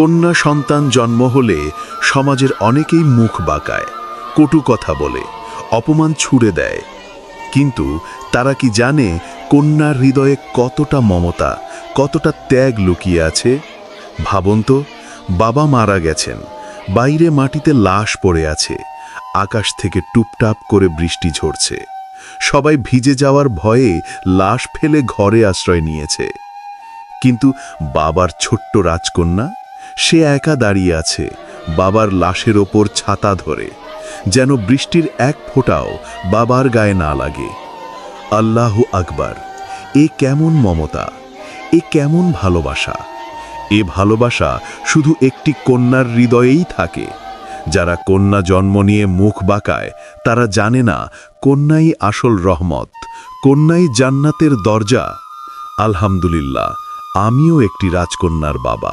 কন্যা সন্তান জন্ম হলে সমাজের অনেকেই মুখ বাঁকায়, কটু কথা বলে, অপমান ছুড়ে দেয়। কিন্তু তারা কি জানে কন্যার হৃদয়ে কতটা মমতা, কতটা ত্যাগ লুকিয়ে আছে? ভাবুন তো, বাবা মারা গেছেন, বাইরে মাটিতে লাশ পড়ে আছে, আকাশ থেকে টুপটাপ করে বৃষ্টি ঝরছে। সবাই ভিজে যাওয়ার ভয়ে লাশ ফেলে ঘরে আশ্রয় নিয়েছে। কিন্তু বাবার ছোট্ট রাজকন্যা সে একা দাঁড়িয়ে আছে, বাবার লাশের ওপর ছাতা ধরে, যেন বৃষ্টির এক ফোঁটাও বাবার গায়ে না লাগে। আল্লাহ আকবার, এ কেমন মমতা, এ কেমন ভালোবাসা, এ ভালোবাসা শুধু একটি কন্যার হৃদয়েই থাকে, যারা কন্যা জন্ম নিয়ে মুখ বাঁকায়, তারা জানে না কন্যাই আসল রহমত, কন্যাই জান্নাতের দরজা। আলহামদুলিল্লাহ, আমিও একটি রাজকন্যার বাবা।